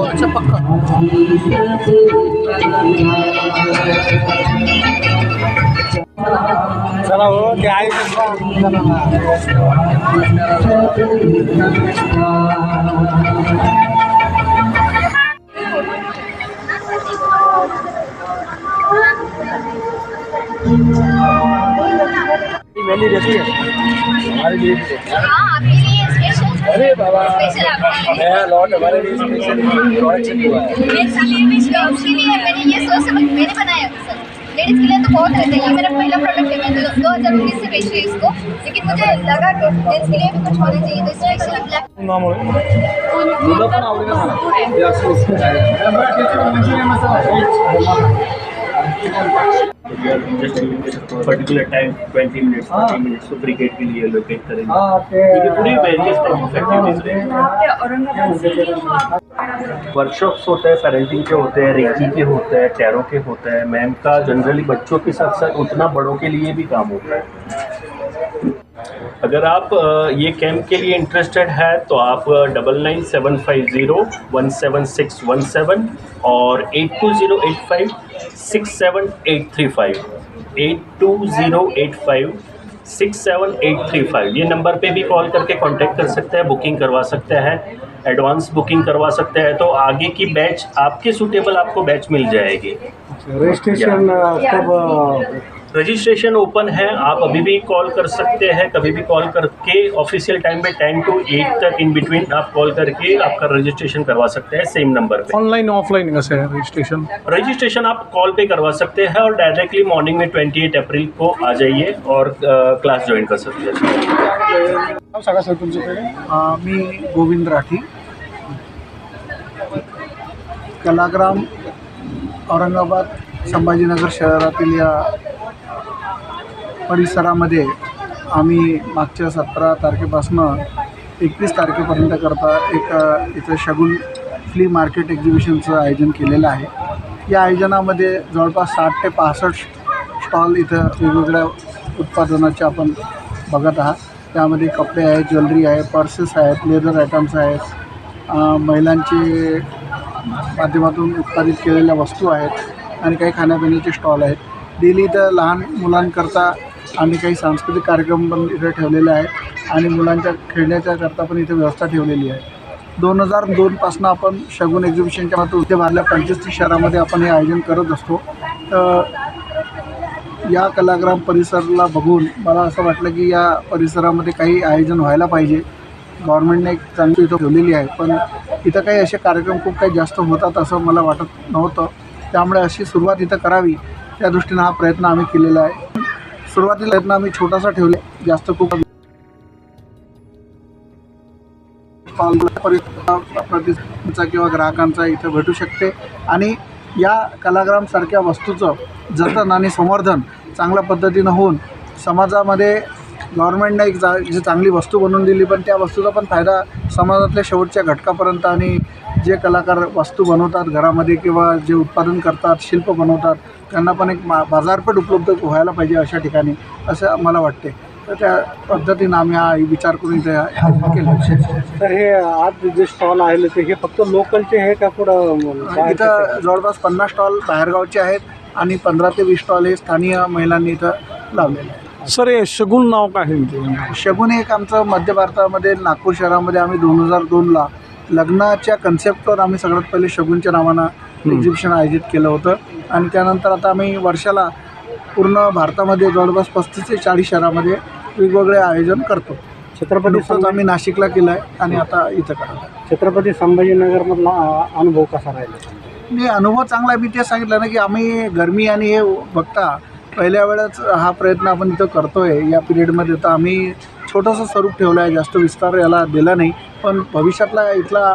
वो फूलों से एक तुम्ही अरमान है चला हो ते आहे वैली रहती है हमारे लिए भी है। अरे बाबा नया लॉट हमारे लिए स्पेशल प्रोडक्शन हुआ है। मेरे लिए भी उसके लिए मैंने ये सोच समझ मैंने बनाया सर। लेडीज़ के लिए तो बहुत रहता है ये मेरा पहला प्रोडक्ट है मैंने दो दो हज़ार उन्नीस से बेच रही इसको लेकिन मुझे लगा कि जेंट्स के लिए भी कुछ होना चाहिए तो स्पेशल ब्लैक मुलं पण आवडेल मला हे. Just particular time 20 minutes 30 minutes को क्रिकेट के लिए लोकेट करेंगे। हा ये पूरी various type of activities workshops होते हैं पेरेंटिंग के होते हैं रेकी के होते हैं टैरों के होते हैं मैम का जनरली बच्चों के साथ साथ उतना बड़ों के लिए भी काम होता है। अगर आप ये कैंप के लिए इंटरेस्टेड है तो आप double nine seven five zero one seven six one seven और eight two zero eight five six seven eight three five eight two zero eight five six seven eight three five ये number पे भी call करके contact कर सकते हैं booking करवा सकते हैं एडवांस बुकिंग करवा सकते हैं तो आगे की बैच आपके सूटेबल आपको बैच मिल जाएगी। रजिस्ट्रेशन कब रजिस्ट्रेशन ओपन है आप अभी भी कॉल कर सकते हैं कभी भी कॉल करके ऑफिशियल टाइम पे टेन टू एट तक इन बिटवीन आप कॉल करके आपका रजिस्ट्रेशन करवा सकते हैं सेम नंबर पे। ऑनलाईन ऑफलाईन कसं आहे रजिस्ट्रेशन? रजिस्ट्रेशन आप कॉल पे करवा सकते हैं और डायरेक्टली मॉर्निंग में 28 अप्रैल को आ जाइए और क्लास ज्वाइन कर सकते हैं। सांगा सर तुमच्याकडे मी गोविंद राठी। कलाग्राम औरंगाबाद संभाजीनगर शहरातील या परिसरामध्ये आम्ही मागच्या सतरा तारखेपासनं एकवीस तारखेपर्यंत करता एक इथं शगुल फ्ली मार्केट एक्झिबिशनचं आयोजन केलेलं आहे. या आयोजनामध्ये जवळपास साठ ते पासष्ट स्टॉल इथं वेगवेगळ्या उत्पादनाचे आपण बघत आहात. त्यामध्ये कपडे आहेत ज्वेलरी आहे पर्सेस आहेत लेदर आयटम्स आहेत महिलांचे माध्यमातून उत्पादित केलेल्या वस्तू आहेत आणि काही खाण्यापिण्याचे स्टॉल आहेत. डेली इथं लहान मुलांकरता आम्ही काही सांस्कृतिक कार्यक्रम पण इथं ठेवलेले आहेत आणि मुलांच्या खेळण्याच्या करता पण इथे व्यवस्था ठेवलेली आहे. दोन हजार दोनपासनं आपण शगुन एक्झिबिशनच्या मात्र इथे भारल्या पंचवीस शहरामध्ये आपण हे आयोजन करत असतो. तर या कलाग्राम परिसराला बघून मला असं वाटलं की या परिसरामध्ये काही आयोजन व्हायला पाहिजे. गव्हर्नमेंटने एक चांगली इथं ठेवलेली आहे पण इथं काही असे कार्यक्रम खूप काही जास्त होतात असं मला वाटत नव्हतं. त्यामुळे अशी सुरुवात इथं करावी. त्या दृष्टीनं हा प्रयत्न आम्ही केलेला आहे. सुरुवातीला प्रयत्न आम्ही छोटासा ठेवले जास्त खूप प्रतिचा किंवा ग्राहकांचा इथं भेटू शकते. आणि या कलाग्रामसारख्या वस्तूचं जतन आणि संवर्धन चांगल्या पद्धतीनं होऊन समाजामध्ये गव्हर्मेंटनं एक जा जी चांगली वस्तू बनवून दिली पण त्या वस्तूचा पण फायदा समाजातल्या शेवटच्या घटकापर्यंत आणि जे कलाकार वस्तू बनवतात घरामध्ये किंवा जे उत्पादन करतात शिल्प बनवतात त्यांना पण एक मा बाजारपेठ उपलब्ध व्हायला पाहिजे अशा ठिकाणी असं मला वाटते. तर त्या पद्धतीनं आम्ही हा विचार करून इथे आयोजन केलं. तर हे आज जे स्टॉल आहे ते हे फक्त लोकलचे आहे का पुढं इथं जवळपास पन्नास स्टॉल बाहेरगावचे आहेत आणि पंधरा ते वीस स्टॉल हे स्थानिक महिलांनी इथं लावलेले आहे सर हे शगुन नाव काय आहे? शगुन हे एक आमचं मध्य भारतामध्ये नागपूर शहरामध्ये आम्ही दोन हजार दोनला लग्नाच्या कन्सेप्टवर आम्ही सगळ्यात पहिले शगुनच्या नावानं एक्झिबिशन आयोजित केलं होतं. आणि त्यानंतर आता आम्ही वर्षाला पूर्ण भारतामध्ये जवळपास पस्तीस ते चाळीस शहरामध्ये वेगवेगळे आयोजन करतो. छत्रपती नुकतंच आम्ही नाशिकला केलं आहे आणि आता इथं करतो छत्रपती संभाजीनगरमधला अनुभव कसा राहिला? नाही अनुभव चांगला आहे मी ते सांगितलं ना की आम्ही गरमी आणि हे बघता पहिल्या वेळेस हा प्रयत्न आपण इथं करतो आहे या पिरियडमध्ये तर आम्ही छोटंसं स्वरूप ठेवलं आहे जास्त विस्तार याला दिला नाही. पण भविष्यातला इथला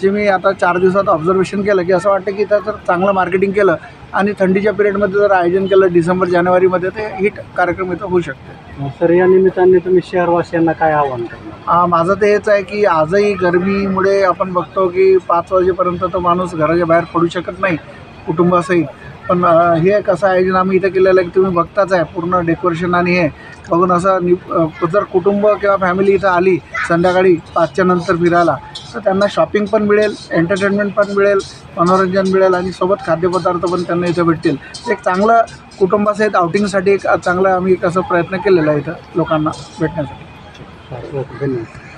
जे मी आता चार दिवसात ऑब्झर्वेशन केलं की असं वाटतं की इथं जर चांगलं मार्केटिंग केलं आणि थंडीच्या पिरियडमध्ये जर आयोजन केलं डिसेंबर जानेवारीमध्ये ते हिट कार्यक्रम इथं होऊ शकते. सर या निमित्ताने तुम्ही शहरवासियांना काय आव्हान करणार? माझं ते हेच आहे की आजही गरमीमुळे आपण बघतो की पाच वाजेपर्यंत तर माणूस घराच्या बाहेर पडू शकत नाही कुटुंबासहित. पण हे एक असं आयोजन आम्ही इथं केलेलं आहे की तुम्ही बघताच आहे पूर्ण डेकोरेशन आणि हे. बघून असं नि जर कुटुंब किंवा फॅमिली इथं आली संध्याकाळी पाचच्या नंतर फिरायला तर त्यांना शॉपिंग पण मिळेल एंटरटेनमेंट पण मिळेल मनोरंजन मिळेल आणि सोबत खाद्यपदार्थ पण त्यांना इथं भेटतील. एक चांगलं कुटुंबासहित आउटिंगसाठी एक चांगलं आम्ही एक असं प्रयत्न केलेला आहे इथं लोकांना भेटण्यासाठी. ओके धन्यवाद.